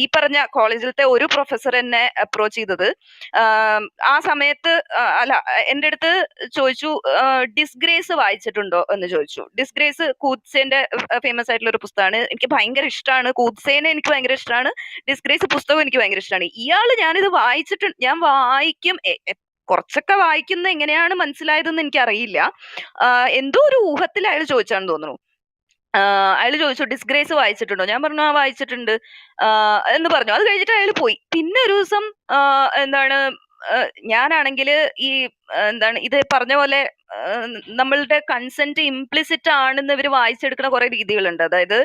ഈ പറഞ്ഞ കോളേജിലത്തെ ഒരു പ്രൊഫസർ എന്നെ അപ്രോച്ച് ചെയ്തത്. ആം, സമയത്ത് അല്ല എന്റെ അടുത്ത് ചോദിച്ചു ഡിസ്ഗ്രേസ് വായിച്ചിട്ടുണ്ടോ എന്ന് ചോദിച്ചു. ഡിസ്ഗ്രേസ് കൂത്സേന്റെ ഫേമസ് ആയിട്ടുള്ള ഒരു പുസ്തകമാണ്. എനിക്ക് ഭയങ്കര ഇഷ്ടമാണ് കൂത്സേനെ എനിക്ക് ഭയങ്കര ഇഷ്ടമാണ് ഡിസ്ഗ്രേസ് പുസ്തകം എനിക്ക് ഭയങ്കര ഇഷ്ടമാണ് ഇയാൾ ഞാനിത് വായിച്ചിട്ടുണ്ട് ഞാൻ വായിക്കും കുറച്ചൊക്കെ വായിക്കുന്ന എങ്ങനെയാണ് മനസ്സിലായതെന്ന് എനിക്കറിയില്ല. എന്തോ ഒരു ഊഹത്തിൽ അയാൾ ചോദിച്ചാണെന്ന് തോന്നുന്നു. അയാൾ ചോദിച്ചു ഡിസ്ഗ്രേസ് വായിച്ചിട്ടുണ്ടോ? ഞാൻ പറഞ്ഞു ആ വായിച്ചിട്ടുണ്ട്. എന്ന് പറഞ്ഞു. അത് കഴിഞ്ഞിട്ട് അയാൾ പോയി. പിന്നെ ഒരു ദിവസം എന്താണ് ഞാനാണെങ്കിൽ ഈ എന്താണ് ഇത് പറഞ്ഞ പോലെ നമ്മളുടെ കൺസെന്റ് ഇംപ്ലിസിറ്റ് ആണെന്ന് ഇവർ വായിച്ചെടുക്കുന്ന കുറെ രീതികളുണ്ട്. അതായത്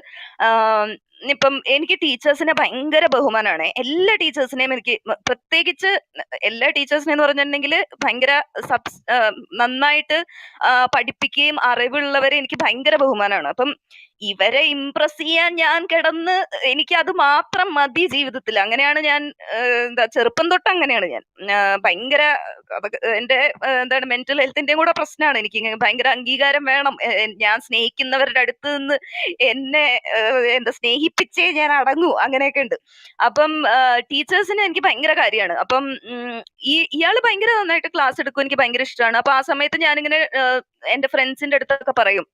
ഇപ്പം എനിക്ക് ടീച്ചേഴ്സിനെ ഭയങ്കര ബഹുമാനമാണ് എല്ലാ ടീച്ചേഴ്സിനെയും എനിക്ക് പ്രത്യേകിച്ച് എല്ലാ ടീച്ചേഴ്സിനെ എന്ന് പറഞ്ഞിട്ടുണ്ടെങ്കിൽ ഭയങ്കര സബ്സ് നന്നായിട്ട് പഠിപ്പിക്കുകയും അറിവുള്ളവരെ എനിക്ക് ഭയങ്കര ബഹുമാനമാണ് അപ്പം ഇവരെ ഇംപ്രസ് ചെയ്യാൻ ഞാൻ കിടന്ന് എനിക്ക് അത് മാത്രം മതി ജീവിതത്തിൽ. അങ്ങനെയാണ് ഞാൻ എന്താ ചെറുപ്പം തൊട്ട് അങ്ങനെയാണ് ഞാൻ. ഭയങ്കര എന്റെ എന്താണ് മെന്റൽ ഹെൽത്തിന്റെയും കൂടെ പ്രശ്നമാണ് എനിക്ക് ഭയങ്കര അംഗീകാരം വേണം. ഞാൻ സ്നേഹിക്കുന്നവരുടെ അടുത്ത് നിന്ന് എന്നെ എന്താ സ്നേഹിപ്പിച്ചേ ഞാൻ അടങ്ങൂ. അങ്ങനെയൊക്കെ ഉണ്ട്. അപ്പം ടീച്ചേഴ്സിന് എനിക്ക് ഭയങ്കര കാര്യമാണ്. അപ്പം ഈ ഇയാൾ ഭയങ്കര നന്നായിട്ട് ക്ലാസ് എടുക്കും. എനിക്ക് ഭയങ്കര ഇഷ്ടമാണ്. അപ്പൊ ആ സമയത്ത് ഞാനിങ്ങനെ എന്റെ ഫ്രണ്ട്സിന്റെ അടുത്തൊക്കെ പറയും.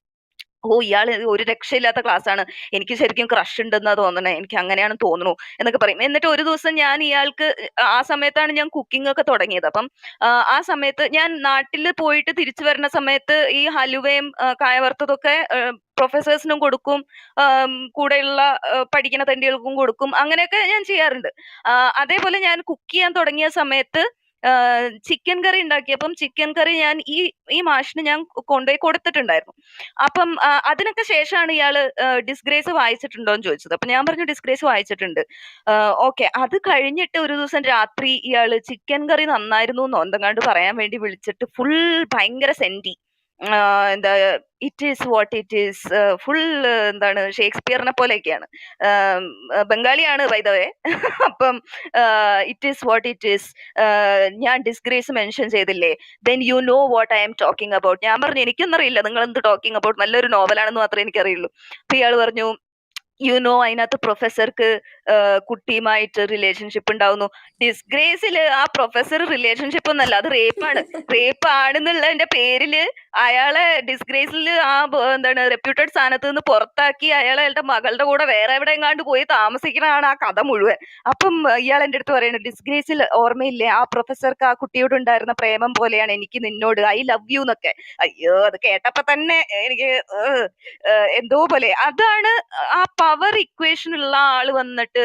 ഓ ഇയാൾ ഒരു രക്ഷയില്ലാത്ത ക്ലാസ് ആണ് എനിക്ക് ശരിക്കും ക്രഷ് ഉണ്ടെന്നാ തോന്നണേ. എനിക്ക് അങ്ങനെയാണ് തോന്നുന്നു എന്നൊക്കെ പറയും. എന്നിട്ട് ഒരു ദിവസം ഞാൻ ഇയാൾക്ക് ആ സമയത്താണ് ഞാൻ കുക്കിംഗ് ഒക്കെ തുടങ്ങിയത്. അപ്പം ആ, സമയത്ത് ഞാൻ നാട്ടിൽ പോയിട്ട് തിരിച്ചു വരുന്ന സമയത്ത് ഈ ഹലുവയും കായവർത്തതൊക്കെ പ്രൊഫസേഴ്സിനും കൊടുക്കും കൂടെയുള്ള പഠിക്കുന്ന തണ്ടികൾക്കും കൊടുക്കും. അങ്ങനെയൊക്കെ ഞാൻ ചെയ്യാറുണ്ട്. അതേപോലെ ഞാൻ കുക്ക് ചെയ്യാൻ തുടങ്ങിയ സമയത്ത് ചിക്കൻ കറി ഉണ്ടാക്കിയപ്പം ചിക്കൻ കറി ഞാൻ ഈ ഈ മാഷിന് ഞാൻ കൊണ്ടുപോയി കൊടുത്തിട്ടുണ്ടായിരുന്നു. അപ്പം അതിനൊക്കെ ശേഷമാണ് ഇയാൾ ഡിസ്ഗ്രേസ് വായിച്ചിട്ടുണ്ടോ എന്ന് ചോദിച്ചത്. അപ്പൊ ഞാൻ പറഞ്ഞു ഡിസ്ഗ്രേസ് വായിച്ചിട്ടുണ്ട്. ഓക്കെ അത് കഴിഞ്ഞിട്ട് ഒരു ദിവസം രാത്രി ഇയാൾ ചിക്കൻ കറി നന്നായിരുന്നു എന്നോ എന്തെങ്ങാണ്ട് പറയാൻ വേണ്ടി വിളിച്ചിട്ട് ഫുൾ ഭയങ്കര സെന്റി. എന്താ it is what it is full എന്താണ് ഷേക്സ്പിയറിനെ പോലെയൊക്കെയാണ്. ബംഗാളിയാണ് വൈദവേ അപ്പം it is what it is ഞാൻ ഡിസ്ഗ്രേസ് മെൻഷൻ ചെയ്തില്ലേ? Then you know what I am talking about ഞാൻ പറഞ്ഞു എനിക്കൊന്നും അറിയില്ല നിങ്ങൾ എന്ത് ടോക്കിംഗ് അബൌട്ട് നല്ലൊരു നോവലാണെന്ന് മാത്രമേ എനിക്കറിയുള്ളൂ. അപ്പൊ ഇയാൾ പറഞ്ഞു യു നോ അതിനകത്ത് പ്രൊഫസർക്ക് കുട്ടിയുമായിട്ട് റിലേഷൻഷിപ്പ് ഉണ്ടാവുന്നു. ഡിസ്ഗ്രേസിൽ ആ പ്രൊഫസർ റിലേഷൻഷിപ്പ് ഒന്നല്ല അത് റേപ്പാണ് റേപ്പ് ആണെന്നുള്ളതിന്റെ പേരിൽ അയാളെ ഡിസ്ഗ്രേസിൽ ആ എന്താണ് റെപ്യൂട്ടഡ് സ്ഥാനത്ത് നിന്ന് പുറത്താക്കി അയാളെ അയാളുടെ മകളുടെ കൂടെ വേറെ എവിടെ എങ്ങാണ്ട് പോയി താമസിക്കണതാണ് ആ കഥ മുഴുവൻ. അപ്പം ഇയാൾ എന്റെ അടുത്ത് പറയുന്നത് ഡിസ്ഗ്രേസിൽ ഓർമ്മയില്ലേ ആ പ്രൊഫസർക്ക് ആ കുട്ടിയോട് ഉണ്ടായിരുന്ന പ്രേമം പോലെയാണ് എനിക്ക് നിന്നോട്. ഐ ലവ് യു എന്നൊക്കെ. അയ്യോ അത് കേട്ടപ്പോ തന്നെ എനിക്ക് എന്തോ പോലെ. അതാണ് ആ പവർ ഇക്വേഷൻ ഉള്ള ആൾ വന്നിട്ട്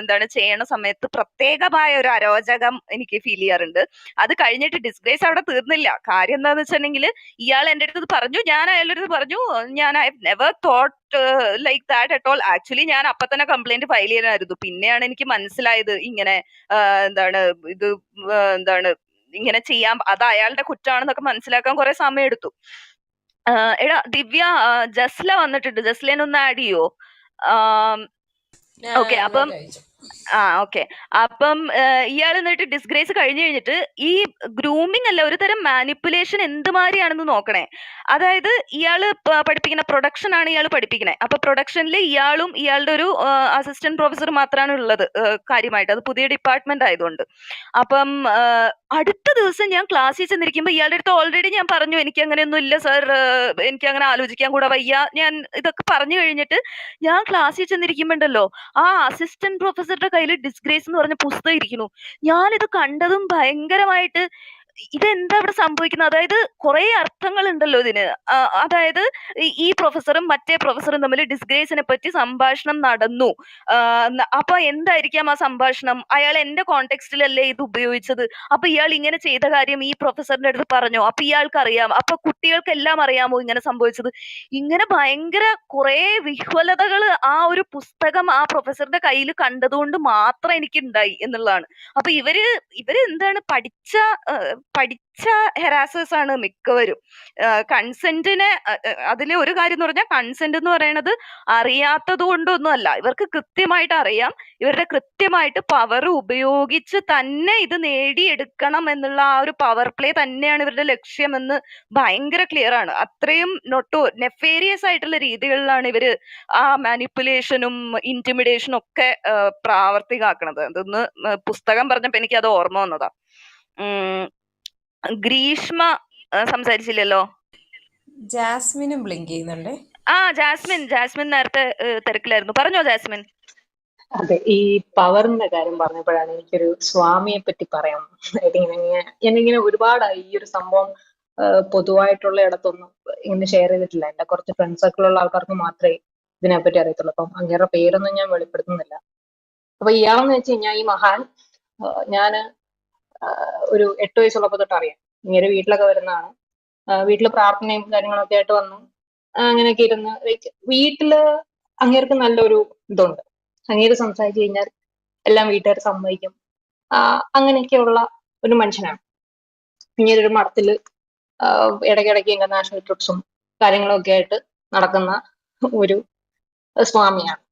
എന്താണ് ചെയ്യണ സമയത്ത് പ്രത്യേകമായ ഒരു അരോചകം എനിക്ക് ഫീൽ ചെയ്യാറുണ്ട്. അത് കഴിഞ്ഞിട്ട് ഡിസ്ഗ്രേസ് അവിടെ തീർന്നില്ല. കാര്യം എന്താന്ന് വെച്ചിട്ടുണ്ടെങ്കിൽ ഇയാൾ എന്റെ അടുത്ത് പറഞ്ഞു ഞാൻ അയാളുടെ അടുത്ത് പറഞ്ഞു ഞാൻ I never thought like that at all actually ഞാൻ അപ്പൊ തന്നെ കംപ്ലൈന്റ് ഫയൽ ചെയ്യാനായിരുന്നു പിന്നെയാണ് എനിക്ക് മനസ്സിലായത് ഇങ്ങനെ എന്താണ് ഇത് എന്താണ് ഇങ്ങനെ ചെയ്യാം. അത് അയാളുടെ കുറ്റാണെന്നൊക്കെ മനസ്സിലാക്കാൻ കുറെ സമയം എടുത്തു എടാ ദിവ്യ ജസ്ല വന്നിട്ടുണ്ട്. ജസ്ലേനെ ഒന്ന് ആഡ് ചെയ്യോ? ഓക്കെ അപ്പം ആ ഓക്കെ. അപ്പം ഇയാൾ എന്നിട്ട് ഡിസ്ഗ്രേസ് കഴിഞ്ഞു കഴിഞ്ഞിട്ട് ഈ ഗ്രൂമിംഗ് അല്ല ഒരു തരം മാനിപ്പുലേഷൻ എന്തുമാതിരിയാണെന്ന് നോക്കണേ. അതായത് ഇയാൾ പഠിപ്പിക്കുന്ന പ്രൊഡക്ഷൻ ആണ് ഇയാൾ പഠിപ്പിക്കണേ. അപ്പൊ പ്രൊഡക്ഷനിൽ ഇയാളും ഇയാളുടെ ഒരു അസിസ്റ്റന്റ് പ്രൊഫസർ മാത്രമാണ് ഉള്ളത് കാര്യമായിട്ട്. അത് പുതിയ ഡിപ്പാർട്ട്മെന്റ് ആയതുകൊണ്ട്. അപ്പം അടുത്ത ദിവസം ഞാൻ ക്ലാസ്സിൽ ചെന്നിരിക്കുമ്പോൾ ഇയാളുടെ അടുത്ത് ഓൾറെഡി ഞാൻ പറഞ്ഞു എനിക്ക് അങ്ങനെയൊന്നും ഇല്ല സർ എനിക്ക് അങ്ങനെ ആലോചിക്കാൻ കൂടെ വയ്യ. ഞാൻ ഇതൊക്കെ പറഞ്ഞു കഴിഞ്ഞിട്ട് ഞാൻ ക്ലാസ്സിൽ ചെന്നിരിക്കുമ്പോണ്ടല്ലോ ആ അസിസ്റ്റന്റ് പ്രൊഫസറുടെ കയ്യിൽ ഡിസ്ഗ്രേസ് എന്ന് പറഞ്ഞ പുസ്തകം ഇരിക്കുന്നു. ഞാനിത് കണ്ടതും ഭയങ്കരമായിട്ട് ഇതെന്താ ഇവിടെ സംഭവിക്കുന്നത്? അതായത് കുറെ അർത്ഥങ്ങൾ ഉണ്ടല്ലോ ഇതിന് അതായത് ഈ- പ്രൊഫസറും മറ്റേ പ്രൊഫസറും തമ്മിൽ ഡിസ്ഗ്രേസിനെ പറ്റി സംഭാഷണം നടന്നു. അപ്പൊ എന്തായിരിക്കാം ആ സംഭാഷണം? അയാൾ എന്റെ കോണ്ടെക്സ്റ്റിലല്ലേ ഇത് ഉപയോഗിച്ചത്? അപ്പൊ ഇയാൾ ഇങ്ങനെ ചെയ്ത കാര്യം ഈ പ്രൊഫസറിന്റെ അടുത്ത് പറഞ്ഞോ? അപ്പൊ ഇയാൾക്ക് അറിയാം അപ്പൊ കുട്ടികൾക്കെല്ലാം അറിയാമോ ഇങ്ങനെ സംഭവിച്ചത്? ഇങ്ങനെ ഭയങ്കര കുറെ വിഹ്വലതകൾ ആ ഒരു പുസ്തകം ആ പ്രൊഫസറുടെ കയ്യിൽ കണ്ടതുകൊണ്ട് മാത്രം എനിക്ക് ഉണ്ടായി എന്നുള്ളതാണ്. അപ്പൊ ഇവർ ഇവർ എന്താണ് പഠിച്ച പഠിച്ച ഹെറാസേഴ്സ് ആണ് മിക്കവരും. കൺസെന്റിനെ അ അ ഒരു കാര്യം എന്ന് പറഞ്ഞാൽ കൺസെന്റ് എന്ന് പറയുന്നത് അറിയാത്തത് കൊണ്ടൊന്നും അല്ല. ഇവർക്ക് കൃത്യമായിട്ട് അറിയാം. ഇവരുടെ കൃത്യമായിട്ട് പവർ ഉപയോഗിച്ച് തന്നെ ഇത് നേടിയെടുക്കണം എന്നുള്ള ആ ഒരു പവർ പ്ലേ തന്നെയാണ് ഇവരുടെ ലക്ഷ്യമെന്ന് ഭയങ്കര ക്ലിയർ ആണ്. അത്രയും നോട്ടോ നെഫേരിയസ് ആയിട്ടുള്ള രീതികളിലാണ് ഇവർ ആ മാനിപ്പുലേഷനും ഇന്റിമിഡേഷനും ഒക്കെ പ്രാവർത്തികമാക്കണത്. അതൊന്ന് പുസ്തകം പറഞ്ഞപ്പോ എനിക്കത് ഓർമ്മ വന്നതാ. ഗ്രീഷ്മ സംസാരിച്ചില്ലല്ലോ? ജാസ്മിനും ബ്ലിങ്ക് ചെയ്യുന്നുണ്ട് ആ ജാസ്മിൻ ജാസ്മിൻ നേരത്തെ തിരക്കിലായിരുന്നു. പറഞ്ഞോ ജാസ്മിൻ. അതെ ഈ പവറിന്റെ കാര്യം പറഞ്ഞപ്പോഴാണ് എനിക്കൊരു സ്വാമിയെ പറ്റി പറയാം ഇങ്ങനെ ഞാനിങ്ങനെ ഒരുപാടായി ഈ ഒരു സംഭവം പൊതുവായിട്ടുള്ള ഇടത്തൊന്നും ഇങ്ങനെ ഷെയർ ചെയ്തിട്ടില്ല. എന്റെ കുറച്ച് ഫ്രണ്ട് സർക്കിളുള്ള ആൾക്കാർക്ക് മാത്രമേ ഇതിനെപ്പറ്റി അറിയത്തുള്ളൂ. അപ്പം അങ്ങേരുടെ പേരൊന്നും ഞാൻ വെളിപ്പെടുത്തുന്നില്ല. അപ്പൊ ഇയാളെന്ന് വെച്ച് കഴിഞ്ഞാൽ ഈ മഹാൻ ഞാൻ ഒരു എട്ട് വയസ്സുള്ളപ്പോ തൊട്ട് അറിയാം. ഇങ്ങനെ വീട്ടിലൊക്കെ വരുന്നതാണ്. വീട്ടിൽ പ്രാർത്ഥനയും കാര്യങ്ങളൊക്കെ ആയിട്ട് വന്നു. അങ്ങനെയൊക്കെ ഇരുന്ന് ലൈക്ക് വീട്ടിൽ അങ്ങേർക്ക് നല്ലൊരു ഇതുണ്ട്. അങ്ങേര് സംസാരിച്ചു കഴിഞ്ഞാൽ എല്ലാം വീട്ടുകാർ സമ്മതിക്കും. അങ്ങനെയൊക്കെയുള്ള ഒരു മനുഷ്യനാണ്. ഇങ്ങനെ ഒരു മഠത്തിൽ ഇടയ്ക്കിടയ്ക്ക് ഇന്റർനാഷണൽ ട്രിപ്സും കാര്യങ്ങളും ഒക്കെ ആയിട്ട് നടക്കുന്ന ഒരു സ്വാമിയാണ്.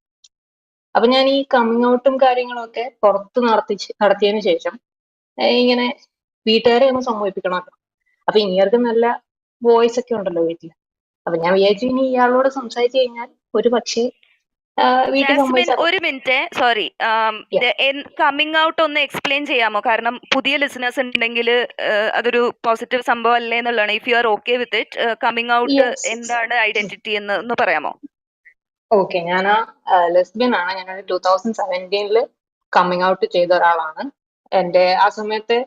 അപ്പൊ ഞാൻ ഈ കമ്മിങ് ഔട്ടും കാര്യങ്ങളൊക്കെ പുറത്ത് നടത്തി നടത്തിയതിനു ശേഷം ഇങ്ങനെ വീട്ടുകാരെ ഒന്ന് സമ്മതിപ്പിക്കണമല്ലോ. അപ്പൊ ഇങ്ങേർക്ക് നല്ല വോയിസ് ഒക്കെ ഉണ്ടല്ലോ വീട്ടിൽ. അപ്പൊ ഞാൻ വിചാരിച്ചു ഇനി ഇയാളോട് സംസാരിച്ചു കഴിഞ്ഞാൽ ഒരു പക്ഷേ വീട്ടിൽ ഒരു മിനിറ്റ് സോറി. കമ്മിങ് ഔട്ട് ഒന്ന് എക്സ്പ്ലെയിൻ ചെയ്യാമോ? കാരണം പുതിയ ലിസണേഴ്സ് ഉണ്ടെങ്കിൽ അതൊരു പോസിറ്റീവ് സംഭവം അല്ലേ എന്നുള്ളതാണ്. If you are okay with it coming out എന്താണ് ഐഡന്റിറ്റി എന്ന് ഒന്ന് പറയാമോ? ഓക്കെ ഞാൻ ലെസ്ബിയൻ ആണ് ഞാൻ ടൂ തൗസൻഡ് സെവന്റീനിൽ കമ്മിങ് ഔട്ട് ചെയ്ത ഒരാളാണ് എന്റെ ആ സമയത്തെ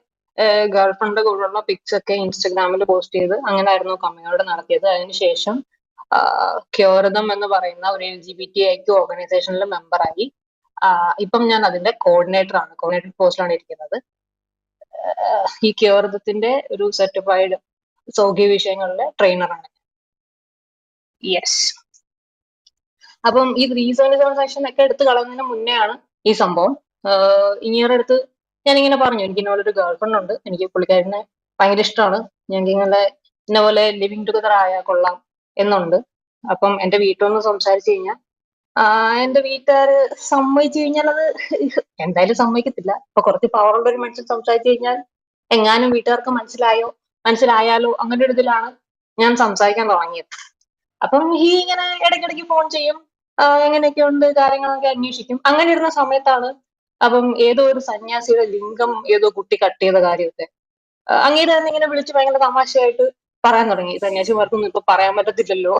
ഗേൾ ഫ്രണ്ട് കൂടെയുള്ള പിക്സ് ഒക്കെ ഇൻസ്റ്റഗ്രാമിൽ പോസ്റ്റ് ചെയ്ത് അങ്ങനെയായിരുന്നു കമ്മിങ് ഔട്ട് നടത്തിയത് അതിനുശേഷം ക്യോറിതം എന്ന് പറയുന്ന ഒരു L G B T I Q ഓർഗനൈസേഷനിൽ മെമ്പറായി. ഇപ്പം ഞാൻ അതിന്റെ കോർഡിനേറ്റർ ആണ് കോർഡിനേറ്റർ പോസ്റ്റിലാണ് ഇരിക്കുന്നത്. ഈ ക്യോറിതത്തിന്റെ ഒരു സർട്ടിഫൈഡ് സൗഖ്യ വിഷയങ്ങളിലെ ട്രെയിനറാണ് യെസ് അപ്പം ഈ ത്രീ സെവന്റി ഒക്കെ എടുത്ത് കളയുന്നതിന് മുന്നേ ആണ് ഈ സംഭവം. അടുത്ത് ഞാനിങ്ങനെ പറഞ്ഞു എനിക്ക് ഇന്നപോലെ ഒരു ഗേൾ ഫ്രണ്ട് ഉണ്ട് എനിക്ക് പുള്ളിക്കാരനെ ഭയങ്കര ഇഷ്ടമാണ്. ഞങ്ങൾക്ക് ഇങ്ങനെ ഇന്ന പോലെ ലിവിങ് ടുഗദർ ആയാൽ കൊള്ളാം എന്നുണ്ട്. അപ്പം എന്റെ വീട്ടിലൊന്ന് സംസാരിച്ചു കഴിഞ്ഞാൽ എന്റെ വീട്ടുകാര് സമ്മതിച്ചു കഴിഞ്ഞാൽ അത് എന്തായാലും സമ്മതിക്കത്തില്ല. അപ്പൊ കുറച്ച് പവറുള്ള ഒരു മനുഷ്യൻ സംസാരിച്ചു കഴിഞ്ഞാൽ എങ്ങാനും വീട്ടുകാർക്ക് മനസ്സിലായോ മനസ്സിലായാലോ അങ്ങനെ ഒരു ഇതിലാണ് ഞാൻ സംസാരിക്കാൻ തുടങ്ങിയത്. അപ്പം ഹീ ഇങ്ങനെ ഇടയ്ക്കിടയ്ക്ക് ഫോൺ ചെയ്യും എങ്ങനെയൊക്കെ ഉണ്ട് കാര്യങ്ങളൊക്കെ അന്വേഷിക്കും. അങ്ങനെ ഇരുന്ന സമയത്താണ് അപ്പം ഏതോ ഒരു സന്യാസിയുടെ ലിംഗം ഏതോ കുട്ടി കട്ട് ചെയ്ത കാര്യമൊക്കെ. അങ്ങേര് തന്നെ ഇങ്ങനെ വിളിച്ച് ഭയങ്കര തമാശയായിട്ട് പറയാൻ തുടങ്ങി. സന്യാസിമാർക്കൊന്നും ഇപ്പൊ പറയാൻ പറ്റത്തില്ലല്ലോ.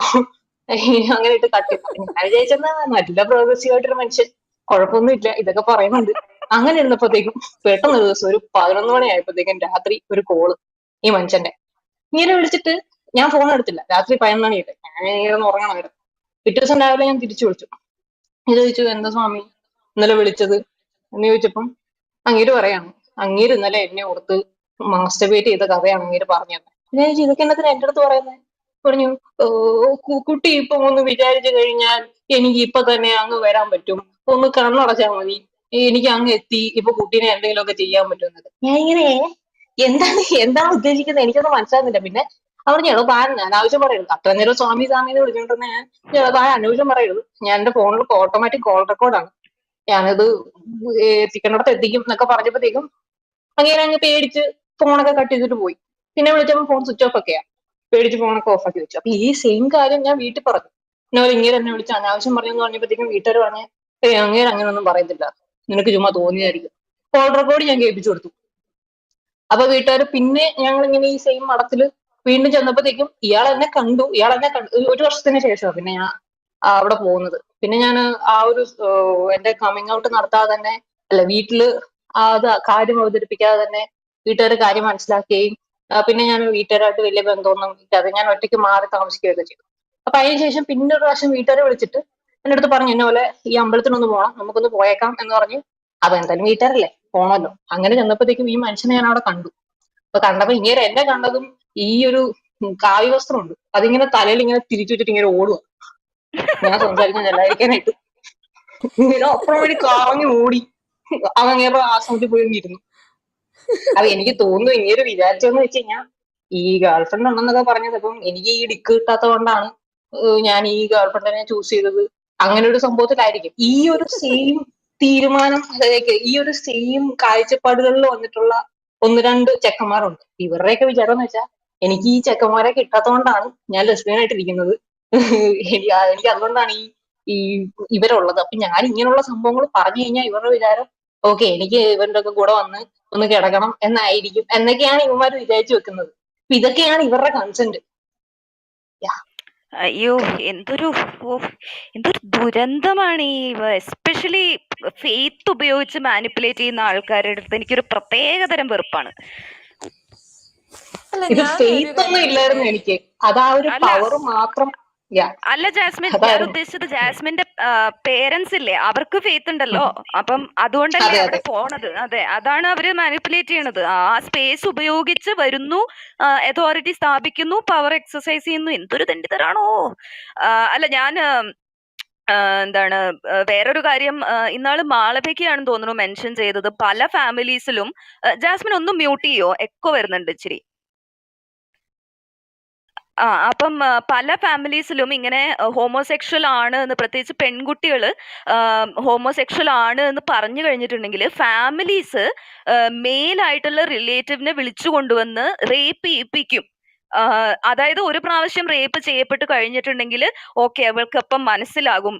അങ്ങനെ ഇട്ട് കട്ട് ഞാൻ വിചാരിച്ചെന്നാ നല്ല പ്രോഗ്രസീവ് ആയിട്ടൊരു മനുഷ്യൻ. കുഴപ്പമൊന്നുമില്ല. ഇതൊക്കെ പറയുന്നുണ്ട്. അങ്ങനെ ഇരുന്നപ്പോഴത്തേക്കും പെട്ടെന്ന് ഒരു ദിവസം ഒരു പതിനൊന്ന് മണി ആയപ്പോഴത്തേക്കും രാത്രി ഒരു കോൾ ഈ മനുഷ്യന്റെ ഇങ്ങനെ വിളിച്ചിട്ട് ഞാൻ ഫോൺ എടുത്തില്ല. രാത്രി പതിനൊന്ന് മണിയായിട്ട് ഞാൻ ഇങ്ങനെ ഉറങ്ങണമായിരുന്നു. പിറ്റേ ദിവസം രാവിലെ ഞാൻ തിരിച്ചു വിളിച്ചു. ഇത് ചോദിച്ചു എന്താ സ്വാമി? ഇന്നലെ വിളിച്ചത് എന്ന് ചോദിച്ചപ്പം അങ്ങേര് പറയാണ് അങ്ങേര് ഇന്നലെ എന്നെ ഓർത്ത് മാസ്റ്റർബേറ്റ് ചെയ്ത കഥയാണ് അങ്ങേര് പറഞ്ഞത്. ഞാൻ ഇതൊക്കെ എന്നെ എന്റെ അടുത്ത് പറയുന്നത് പറഞ്ഞു കുട്ടി ഇപ്പൊ ഒന്ന് വിചാരിച്ചു കഴിഞ്ഞാൽ എനിക്ക് ഇപ്പൊ തന്നെ അങ്ങ് വരാൻ പറ്റും. ഒന്ന് കണ്ണടച്ചാൽ മതി. എനിക്ക് അങ്ങ് എത്തി ഇപ്പൊ കുട്ടീനെ എന്തെങ്കിലുമൊക്കെ ചെയ്യാൻ പറ്റുന്നത് ഞാൻ ഇങ്ങനെ എന്താണ് എന്താണ് ഉദ്ദേശിക്കുന്നത്? എനിക്കൊന്നും മനസ്സിലാകുന്നില്ല പിന്നെ അവർ ഞങ്ങൾ ഞാൻ ആവശ്യം പറയരുത് അത്ര നേരം സ്വാമി സ്വാമിനെ വിളിച്ചോണ്ടിരുന്ന ഞാൻ "ഞങ്ങൾ താൻ അനാവശ്യം പറയരുത് ഞാൻ എന്റെ ഫോണിൽ ഓട്ടോമാറ്റിക് കോൾ റെക്കോർഡാണ്. ഞാനത് എത്തിക്കേണ്ടടത്ത് എത്തിക്കും എന്നൊക്കെ പറഞ്ഞപ്പോഴത്തേക്കും അങ്ങനെ അങ്ങ് പേടിച്ച് ഫോണൊക്കെ കട്ട് ചെയ്തിട്ട് പോയി. പിന്നെ വിളിച്ചപ്പോൾ ഫോൺ സ്വിച്ച് ഓഫ് ഒക്കെയാ. പേടിച്ച് ഫോണൊക്കെ ഓഫ് ആക്കി വെച്ചു. അപ്പൊ ഈ സെയിം കാര്യം ഞാൻ വീട്ടിൽ പറഞ്ഞു. പിന്നെ അവർ ഇങ്ങനെ എന്നെ വിളിച്ച് അനാവശ്യം പറഞ്ഞെന്ന് പറഞ്ഞപ്പോഴത്തേക്കും വീട്ടുകാർ പറഞ്ഞ അങ്ങനെ അങ്ങനെ ഒന്നും പറയത്തില്ല. നിനക്ക് ചുമ്മാ തോന്നിയായിരിക്കും കോൾ റെക്കോർഡ് ഞാൻ കേൾപ്പിച്ചു കൊടുത്തു. അപ്പൊ വീട്ടുകാർ പിന്നെ ഞങ്ങൾ ഇങ്ങനെ ഈ സെയിം മഠത്തിൽ വീണ്ടും ചെന്നപ്പോഴത്തേക്കും ഇയാൾ എന്നെ കണ്ടു. ഇയാൾ എന്നെ കണ്ടു ഒരു വർഷത്തിന് ശേഷമാണ് പിന്നെ ഞാൻ അവിടെ പോകുന്നത്. പിന്നെ ഞാൻ ആ ഒരു എന്റെ കമ്മിങ് ഔട്ട് നടത്താതെ തന്നെ അല്ല വീട്ടിൽ അത് കാര്യം അവതരിപ്പിക്കാതെ തന്നെ വീട്ടുകാർ കാര്യം മനസ്സിലാക്കുകയും പിന്നെ ഞാൻ വീട്ടുകാരായിട്ട് വലിയ ബന്ധമൊന്നും ഇല്ലാതെ ഞാൻ ഒറ്റയ്ക്ക് മാറി താമസിക്കുകയൊക്കെ ചെയ്തു. അപ്പൊ അതിനുശേഷം പിന്നെ ഒരു പ്രാവശ്യം വീട്ടുകാരെ വിളിച്ചിട്ട് എന്റെ അടുത്ത് പറഞ്ഞു എന്നെ പോലെ ഈ അമ്പലത്തിനൊന്ന് പോകണം നമുക്കൊന്ന് പോയേക്കാം എന്ന് പറഞ്ഞു അപ്പൊ എന്തായാലും വീട്ടുകാരല്ലേ പോണല്ലോ. അങ്ങനെ ചെന്നപ്പോഴത്തേക്കും ഈ മനുഷ്യനെ ഞാൻ അവിടെ കണ്ടു. അപ്പൊ കണ്ടപ്പോ ഇങ്ങനെ എന്നെ കണ്ടതും ഈ ഒരു കാവ്യ വസ്ത്രമുണ്ട്. അതിങ്ങനെ തലയിൽ ഇങ്ങനെ തിരിച്ചു വെച്ചിട്ട് ഇങ്ങനെ ഓടുക ഞാൻ ഇങ്ങനെ അപ്പുറം വഴി കറങ്ങി ഓടി. അവൻ അങ്ങേറെ ആശ്രമത്തിൽ പോയി ഇരുന്നു. അപ്പൊ എനിക്ക് തോന്നുന്നു ഇങ്ങനെ വിചാരിച്ചെന്ന് വെച്ച് കഴിഞ്ഞാൽ ഈ ഗേൾഫ്രണ്ട് ഉണ്ടെന്നൊക്കെ പറഞ്ഞത് അപ്പം എനിക്ക് ഈ ഡിക്ക് കിട്ടാത്തത് കൊണ്ടാണ് ഞാൻ ഈ ഗേൾഫ്രണ്ടിനെ ചൂസ് ചെയ്തത്. അങ്ങനെ ഒരു സംഭവത്തിലായിരിക്കും. ഈ ഒരു സെയിം തീരുമാനം അതായത് ഈ ഒരു സെയിം കാഴ്ചപ്പാടുകളിൽ വന്നിട്ടുള്ള ഒന്ന് രണ്ട് ചെക്കന്മാരുണ്ട്. ഇവരുടെയൊക്കെ വിചാരം എന്ന് വെച്ചാൽ എനിക്ക് ഈ ചെക്കന്മാരെ കിട്ടാത്തതുകൊണ്ടാണ് ഞാൻ ലെസ്ബിയൻ ആയിട്ടിരിക്കുന്നത്. എനിക്ക് അതുകൊണ്ടാണ് ഈ ഈ ഇവരുള്ളത്. അപ്പൊ ഞാൻ ഇങ്ങനെയുള്ള സംഭവങ്ങൾ പറഞ്ഞു കഴിഞ്ഞാൽ ഇവരുടെ വിചാരം ഓക്കെ എനിക്ക് ഇവരുടെ ഒക്കെ കൂടെ വന്ന് ഒന്ന് കിടക്കണം എന്നായിരിക്കും എന്നൊക്കെയാണ് ഇവന്മാർ വിചാരിച്ചു വെക്കുന്നത്. അപ്പൊ ഇതൊക്കെയാണ് ഇവരുടെ കൺസെന്റ് അയ്യോ എന്തൊരു എന്തൊരു ദുരന്തമാണ് ഈ എസ്പെഷ്യലി ഫെയ്ത്ത് ഉപയോഗിച്ച് മാനിപ്പുലേറ്റ് ചെയ്യുന്ന ആൾക്കാരുടെ അടുത്ത് എനിക്കൊരു പ്രത്യേക തരം വെറുപ്പാണ്. അല്ല ഇത് ഫെയ്ത്ത് ഒന്നും ഇല്ലായിരുന്നു എനിക്ക്. അത് ആ ഒരു പവർ മാത്രം അല്ല ജാസ്മിൻ ഞാൻ ഉദ്ദേശിച്ചത് ജാസ്മിന്റെ പേരൻസ് ഇല്ലേ? അവർക്ക് ഫെയ്ത്ത് ഉണ്ടല്ലോ. അപ്പം അതുകൊണ്ടല്ലേ അതെ അവിടെ പോണത്? അതെ അതാണ് അവർ മാനിപ്പുലേറ്റ് ചെയ്യണത്. ആ സ്പേസ് ഉപയോഗിച്ച് വരുന്നു. അതോറിറ്റി സ്ഥാപിക്കുന്നു. പവർ എക്സസൈസ് ചെയ്യുന്നു. എന്തൊരു തെണ്ടിത്തരാണോ അല്ല ഞാൻ എന്താണ് വേറൊരു കാര്യം ഇന്നാൾ മാളവികയാണെന്ന് തോന്നുന്നു മെൻഷൻ ചെയ്തത്. പല ഫാമിലീസിലും ജാസ്മിൻ ഒന്ന് മ്യൂട്ട് ചെയ്യോ? എക്കോ വരുന്നുണ്ട് ഇച്ചിരി. ആ അപ്പം പല ഫാമിലീസിലും ഇങ്ങനെ ഹോമോസെക്ഷൽ ആണ് എന്ന് പ്രത്യേകിച്ച് പെൺകുട്ടികൾ ഹോമോസെക്ഷൽ ആണ് എന്ന് പറഞ്ഞു കഴിഞ്ഞിട്ടുണ്ടെങ്കിൽ ഫാമിലീസ് മെയിലായിട്ടുള്ള റിലേറ്റീവിനെ വിളിച്ചു കൊണ്ടുവന്ന് റേപ്പ് ചെയ്യിപ്പിക്കും. അതായത് ഒരു പ്രാവശ്യം റേപ്പ് ചെയ്യപ്പെട്ട് കഴിഞ്ഞിട്ടുണ്ടെങ്കിൽ ഓക്കെ അവൾക്കപ്പം മനസ്സിലാകും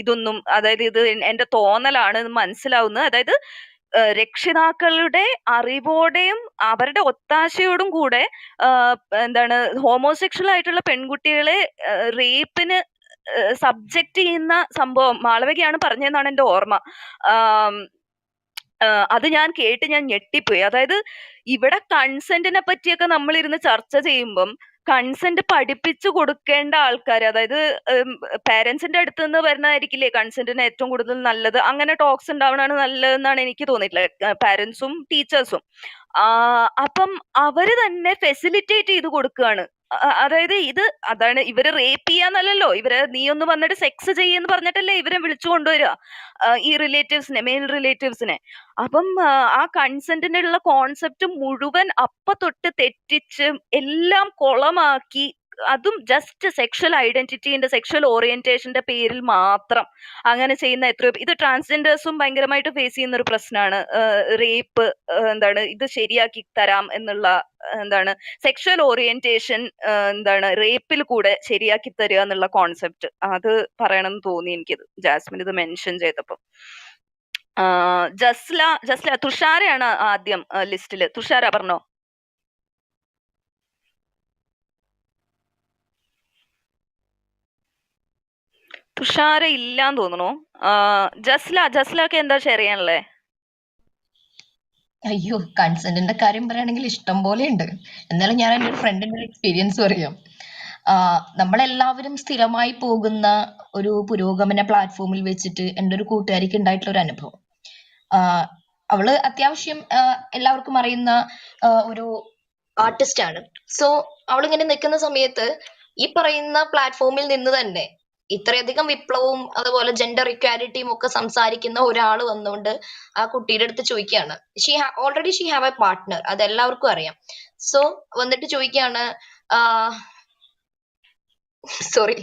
ഇതൊന്നും അതായത് ഇത് എന്റെ തോന്നലാണ് മനസ്സിലാവുന്നത്. അതായത് രക്ഷിതാക്കളുടെ അറിവോടെയും അവരുടെ ഒത്താശയോടും കൂടെ എന്താണ് ഹോമോസെക്ഷൽ ആയിട്ടുള്ള പെൺകുട്ടികളെ റേപ്പിന് സബ്ജക്റ്റ് ചെയ്യുന്ന സംഭവം മാളവികയാണ് പറഞ്ഞതെന്നാണ് എന്റെ ഓർമ്മ. അത് ഞാൻ കേട്ട് ഞാൻ ഞെട്ടിപ്പോയി. അതായത് ഇവിടെ കൺസെന്റിനെ പറ്റിയൊക്കെ നമ്മൾ ഇരുന്ന് ചർച്ച ചെയ്യുമ്പം കൺസെന്റ് പഠിപ്പിച്ചു കൊടുക്കേണ്ട ആൾക്കാർ അതായത് പേരൻസിന്റെ അടുത്ത് നിന്ന് വരുന്നതായിരിക്കില്ലേ കൺസെന്റിന് ഏറ്റവും കൂടുതൽ നല്ലത്? അങ്ങനെ ടോക്സ് ഉണ്ടാവണാണ് നല്ലതെന്നാണ് എനിക്ക് തോന്നിയിട്ടുള്ളത്. പാരന്റ്സും ടീച്ചേഴ്സും അപ്പം അവർ തന്നെ ഫെസിലിറ്റേറ്റ് ചെയ്ത് കൊടുക്കുകയാണ്. അതായത് ഇത് അതാണ് ഇവർ റേപ്പ് ചെയ്യാന്നല്ലല്ലോ. ഇവർ നീ ഒന്ന് വന്നിട്ട് സെക്സ് ചെയ്യെന്ന് പറഞ്ഞിട്ടല്ലേ ഇവരെ വിളിച്ചു കൊണ്ടുവരിക. ഈ റിലേറ്റീവ്സിനെ മെയിൽ റിലേറ്റീവ്സിനെ അപ്പം ആ കൺസെന്റിനുള്ള കോൺസെപ്റ്റ് മുഴുവൻ അപ്പ തൊട്ട് തെറ്റിച്ച് എല്ലാം കുളമാക്കി അതും ജസ്റ്റ് സെക്ഷൽ ഐഡന്റിറ്റിന്റെ സെക്ഷൽ ഓറിയന്റേഷന്റെ പേരിൽ മാത്രം അങ്ങനെ ചെയ്യുന്ന എത്രയോ ഇത് ട്രാൻസ്ജെൻഡേഴ്സും ഭയങ്കരമായിട്ട് ഫേസ് ചെയ്യുന്ന ഒരു പ്രശ്നമാണ് റേപ്പ് എന്താണ് ഇത് ശരിയാക്കി തരാം എന്നുള്ള എന്താണ് സെക്ഷൽ ഓറിയന്റേഷൻ എന്താണ് റേപ്പിൽ കൂടെ ശരിയാക്കി തരിക എന്നുള്ള കോൺസെപ്റ്റ് അത് പറയണമെന്ന് തോന്നി എനിക്കിത്. ജാസ്മിൻ ഇത് മെൻഷൻ ചെയ്തപ്പോൾ ജസ്ല ജസ്ല തുഷാരയാണ് ആദ്യം ലിസ്റ്റിൽ തുഷാര പറഞ്ഞോ? തുഷാര ഇല്ലാന്ന് തോന്നുന്നു. ജസ്ല ജസ്ല ജസ്ലൊക്കെ എന്താ ഷെയർ ചെയ്യാനുള്ളേ? അയ്യോ കൺസെന്റിന്റെ കാര്യം പറയുകയാണെങ്കിൽ ഇഷ്ടം പോലെ ഉണ്ട്. എന്നാലും ഞാൻ എന്റെ ഒരു ഫ്രണ്ടിന്റെ എക്സ്പീരിയൻസ് പറയാം. നമ്മളെല്ലാവരും സ്ഥിരമായി പോകുന്ന ഒരു പുരോഗമന പ്ലാറ്റ്ഫോമിൽ വെച്ചിട്ട് എന്റെ ഒരു കൂട്ടുകാരിക്ക് ഉണ്ടായിട്ടുള്ള ഒരു അനുഭവം. അവൾ അത്യാവശ്യം എല്ലാവർക്കും അറിയുന്ന ഒരു ആർട്ടിസ്റ്റ് ആണ്. സോ അവളിങ്ങനെ നിൽക്കുന്ന സമയത്ത് ഈ പറയുന്ന പ്ലാറ്റ്ഫോമിൽ നിന്ന് തന്നെ ഇത്രയധികം വിപ്ലവവും അതുപോലെ ജെൻഡർ ഇക്വാലിറ്റിയും ഒക്കെ സംസാരിക്കുന്ന ഒരാൾ വന്നുകൊണ്ട് ആ കുട്ടിയുടെ അടുത്ത് ചോദിക്കുകയാണ്. She already she have a partner അത് എല്ലാവർക്കും അറിയാം. സോ വന്നിട്ട് ചോദിക്കുകയാണ് സോറി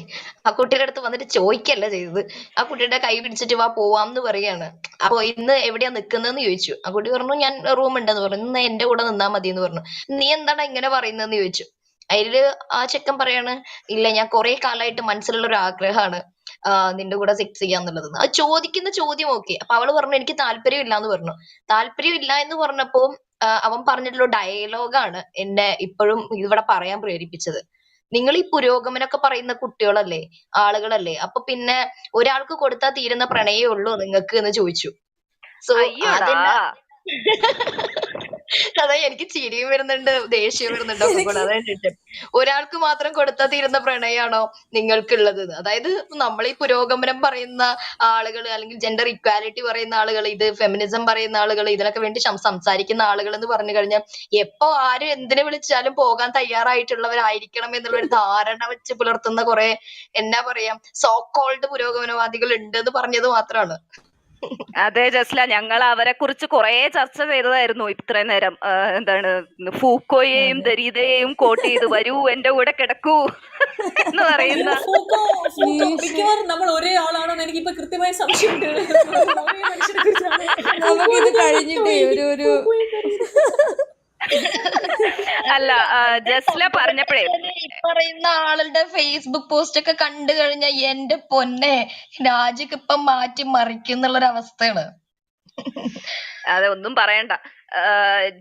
ആ കുട്ടിയുടെ അടുത്ത് വന്നിട്ട് ചോദിക്കല്ല ചെയ്തത്. ആ കുട്ടിയുടെ കൈ പിടിച്ചിട്ട് വാ പോവാം എന്ന് പറയാണ് അപ്പൊ ഇന്ന് എവിടെയാ നിക്കുന്നതെന്ന് ചോദിച്ചു. ആ കുട്ടി പറഞ്ഞു ഞാൻ റൂം ഉണ്ടെന്ന് പറഞ്ഞു. ഇന്ന് എന്റെ കൂടെ നിന്നാ മതി എന്ന് പറഞ്ഞു. നീ എന്താണ് ഇങ്ങനെ പറയുന്നതെന്ന് ചോദിച്ചു. അതിൽ ആ ചെക്കൻ പറയാണ് ഇല്ല ഞാൻ കുറെ കാലമായിട്ട് മനസ്സിലുള്ള ഒരു ആഗ്രഹമാണ് നിന്റെ കൂടെ സെക്സ് ചെയ്യാന്നുള്ളത്. അത് ചോദിക്കുന്ന ചോദ്യം ഓക്കെ അപ്പൊ അവൾ പറഞ്ഞു എനിക്ക് താല്പര്യം ഇല്ല എന്ന് പറഞ്ഞു. താല്പര്യം ഇല്ല എന്ന് പറഞ്ഞപ്പോ അവൻ പറഞ്ഞിട്ടുള്ള ഡയലോഗാണ് എന്നെ ഇപ്പോഴും ഇവിടെ പറയാൻ പ്രേരിപ്പിച്ചത്. നിങ്ങൾ ഈ പുരോഗമനൊക്കെ പറയുന്ന കുട്ടികളല്ലേ ആളുകളല്ലേ അപ്പൊ പിന്നെ ഒരാൾക്ക് കൊടുത്താൽ തീരുന്ന പ്രണയേ ഉള്ളൂ നിങ്ങൾക്ക് എന്ന് ചോദിച്ചു. സോ അതെന്നെ അതാ എനിക്ക് ചിരിയും വരുന്നുണ്ട് ദേഷ്യം വരുന്നുണ്ട് ഒക്കെ കൂടെ അതാ ഒരാൾക്ക് മാത്രം കൊടുത്താൽ തീരുന്ന പ്രണയമാണോ നിങ്ങൾക്കുള്ളത്. അതായത് നമ്മൾ ഈ പുരോഗമനം പറയുന്ന ആളുകൾ അല്ലെങ്കിൽ ജെൻഡർ ഇക്വാലിറ്റി പറയുന്ന ആളുകൾ ഇത് ഫെമിനിസം പറയുന്ന ആളുകൾ ഇതിനൊക്കെ വേണ്ടി സംസാരിക്കുന്ന ആളുകൾ എന്ന് പറഞ്ഞു കഴിഞ്ഞാൽ എപ്പോ ആര് എന്തിനെ വിളിച്ചാലും പോകാൻ തയ്യാറായിട്ടുള്ളവരായിരിക്കണം എന്നുള്ള ഒരു ധാരണ വെച്ച് പുലർത്തുന്ന കുറെ എന്നാ പറയാ സോ കോൾഡ് പുരോഗമനവാദികൾ ഉണ്ട് എന്ന് പറഞ്ഞത് മാത്രമാണ് അതെ ജസ്ല. ഞങ്ങൾ അവരെ കുറിച്ച് കുറേ ചർച്ച ചെയ്തതായിരുന്നു ഇത്രയും നേരം. എന്താണ് ഫൂക്കോയെയും ദരീതയെയും കോട്ട് ചെയ്ത് വരൂ എന്റെ കൂടെ കിടക്കൂ എന്ന് പറയുന്ന മിക്കവാറും നമ്മൾ ഒരേ ആളാണെന്ന് എനിക്കിപ്പോ കൃത്യമായ സംശയമുണ്ട്. നമുക്കിത് കഴിഞ്ഞിട്ടേ ഒരു ഒരു അല്ല ജസ്ല പറഞ്ഞപ്പോഴേ പറയുന്ന ആളുടെ ഫേസ്ബുക്ക് പോസ്റ്റ് ഒക്കെ കണ്ടു കഴിഞ്ഞാൽ എന്റെ പൊന്നെ രാജക്ക് ഇപ്പം മാറ്റി മറിക്കുന്നുള്ളൊരു അവസ്ഥയാണ് അതെ ഒന്നും പറയണ്ട.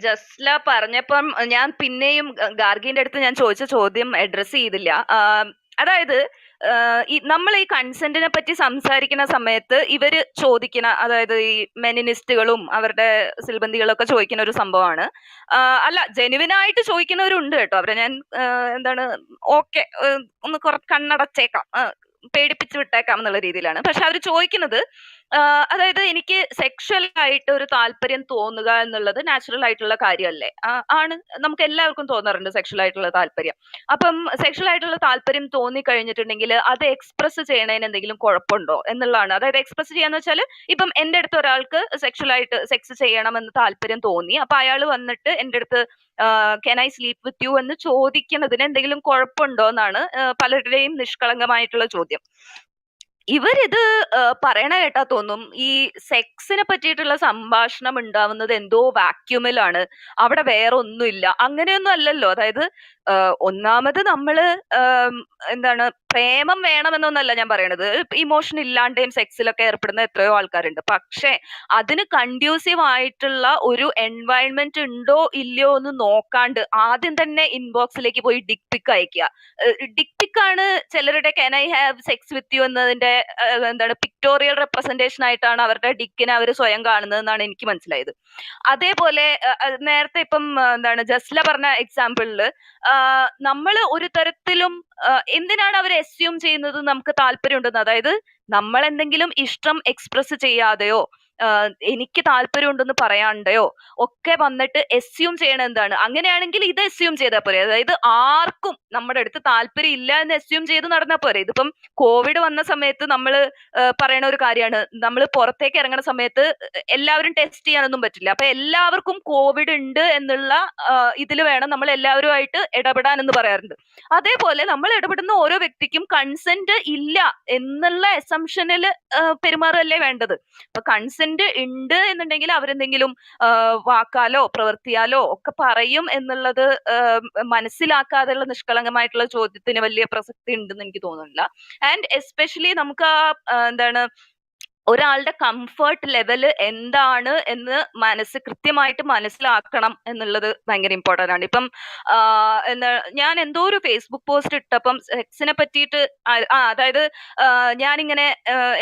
ജസ്ല പറഞ്ഞപ്പം ഞാൻ പിന്നെയും ഗാർഗിന്റെ അടുത്ത് ഞാൻ ചോദിച്ച ചോദ്യം അഡ്രസ് ചെയ്തില്ല. അതായത് നമ്മൾ ഈ കൺസെന്റിനെ പറ്റി സംസാരിക്കുന്ന സമയത്ത് ഇവർ ചോദിക്കുന്ന അതായത് ഈ മെനിനിസ്റ്റുകളും അവരുടെ സിൽബന്തികളൊക്കെ ചോദിക്കുന്ന ഒരു സംഭവമാണ്. അല്ല ജെനുവിനായിട്ട് ചോദിക്കുന്നവരുണ്ട് കേട്ടോ. അവരെ ഞാൻ എന്താണ് ഓക്കെ ഒന്ന് കുറ കണ്ണടച്ചേക്കാം. പേടിപ്പിച്ചു വിട്ടേക്കാം എന്നുള്ള രീതിയിലാണ്. പക്ഷെ അവർ ചോദിക്കുന്നത് അതായത് എനിക്ക് സെക്ഷൽ ആയിട്ട് ഒരു താല്പര്യം തോന്നുക എന്നുള്ളത് നാച്ചുറൽ ആയിട്ടുള്ള കാര്യമല്ലേ? ആണ് നമുക്ക് എല്ലാവർക്കും തോന്നാറുണ്ട് സെക്ഷൽ ആയിട്ടുള്ള താല്പര്യം. അപ്പം സെക്ഷൽ ആയിട്ടുള്ള താല്പര്യം തോന്നി കഴിഞ്ഞിട്ടുണ്ടെങ്കിൽ അത് എക്സ്പ്രസ് ചെയ്യണതിന് എന്തെങ്കിലും കുഴപ്പമുണ്ടോ എന്നുള്ളതാണ്. അതായത് എക്സ്പ്രസ് ചെയ്യാന്ന് വെച്ചാൽ ഇപ്പം എന്റെ അടുത്ത് ഒരാൾക്ക് സെക്ഷൽ ആയിട്ട് സെക്സ് ചെയ്യണമെന്ന് താല്പര്യം തോന്നി. അപ്പൊ അയാൾ വന്നിട്ട് എന്റെ അടുത്ത് can I sleep with you എന്ന് ചോദിക്കുന്നതിന് എന്തെങ്കിലും കുഴപ്പമുണ്ടോ എന്നാണ് പലരുടെയും നിഷ്കളങ്കമായിട്ടുള്ള ചോദ്യം. ഇവരിത് പറയണ കേട്ടാ തോന്നും ഈ സെക്സിനെ പറ്റിയിട്ടുള്ള സംഭാഷണം ഉണ്ടാവുന്നത് എന്തോ വാക്യൂമിലാണ് അവിടെ വേറെ ഒന്നുമില്ല അങ്ങനെയൊന്നും അല്ലല്ലോ. അതായത് ഒന്നാമത് നമ്മൾ എന്താണ് പ്രേമം വേണമെന്നൊന്നല്ല ഞാൻ പറയണത്. ഇമോഷൻ ഇല്ലാണ്ടെയും സെക്സിലൊക്കെ ഏർപ്പെടുന്ന എത്രയോ ആൾക്കാരുണ്ട്. പക്ഷേ അതിന് കൺഡ്യൂസീവ് ആയിട്ടുള്ള ഒരു എൻവയൺമെന്റ് ഉണ്ടോ ഇല്ലയോ എന്ന് നോക്കാണ്ട് ആദ്യം തന്നെ ഇൻബോക്സിലേക്ക് പോയി ഡിക് പിക്ക് അയക്കുക ഡിക് ആണ് ചിലരുടെ can I have sex with you എന്നതിന്റെ എന്താണ് പിക്ടോറിയൽ റെപ്രസെന്റേഷൻ ആയിട്ടാണ് അവരുടെ ഡിക്കിനെ അവർ സ്വയം കാണുന്നത് എന്നാണ് എനിക്ക് മനസ്സിലായത്. അതേപോലെ നേരത്തെ ഇപ്പം എന്താണ് ജസ്ല പറഞ്ഞ എക്സാമ്പിളിൽ നമ്മൾ ഒരു തരത്തിലും എന്തിനാണ് അവർ എസ്യൂം ചെയ്യുന്നത് നമുക്ക് താല്പര്യമുണ്ടെന്ന്? അതായത് നമ്മൾ എന്തെങ്കിലും ഇഷ്ടം എക്സ്പ്രസ് ചെയ്യാതെയോ എനിക്ക് താല്പര്യമുണ്ടെന്ന് പറയാണ്ടയോ? ഒക്കെ വന്നിട്ട് എസ്യൂം ചെയ്യണ എന്താണ്? അങ്ങനെയാണെങ്കിൽ ഇത് എസ്യൂം ചെയ്താൽ പോരെ. അതായത് ആർക്കും നമ്മുടെ അടുത്ത് താല്പര്യം ഇല്ല എന്ന് എസ്യൂം ചെയ്ത് നടന്നാൽ പോരെ. ഇതിപ്പം കോവിഡ് വന്ന സമയത്ത് നമ്മൾ പറയണ ഒരു കാര്യമാണ്. നമ്മൾ പുറത്തേക്ക് ഇറങ്ങുന്ന സമയത്ത് എല്ലാവരും ടെസ്റ്റ് ചെയ്യാനൊന്നും പറ്റില്ല. അപ്പൊ എല്ലാവർക്കും കോവിഡ് ഉണ്ട് എന്നുള്ള ഇതിൽ വേണം നമ്മൾ എല്ലാവരുമായിട്ട് ഇടപെടാൻ എന്ന് പറയാറുണ്ട്. അതേപോലെ നമ്മൾ ഇടപെടുന്ന ഓരോ വ്യക്തിക്കും കൺസെന്റ് ഇല്ല എന്നുള്ള എസംഷനിൽ പെരുമാറല്ലേ വേണ്ടത്. അപ്പൊ കൺസെന്റ് ഉണ്ട് എന്നുണ്ടെങ്കിൽ അവരെന്തെങ്കിലും വാക്കാലോ പ്രവർത്തിയാലോ ഒക്കെ പറയും എന്നുള്ളത് മനസ്സിലാക്കാതെയുള്ള നിഷ്കളങ്കമായിട്ടുള്ള ചോദ്യത്തിന് വലിയ പ്രസക്തി ഉണ്ടെന്ന് എനിക്ക് തോന്നുന്നില്ല. ആൻഡ് എസ്പെഷ്യലി നമുക്ക് ആ, എന്താണ് ഒരാളുടെ കംഫർട്ട് ലെവൽ എന്താണ് എന്ന് മനസ്സ് കൃത്യമായിട്ട് മനസ്സിലാക്കണം എന്നുള്ളത് ഭയങ്കര ഇമ്പോർട്ടന്റ് ആണ്. ഇപ്പം എന്താ ഞാൻ എന്തോ ഒരു ഫേസ്ബുക്ക് പോസ്റ്റ് ഇട്ടപ്പം സെക്സിനെ പറ്റിയിട്ട് അതായത് ഞാനിങ്ങനെ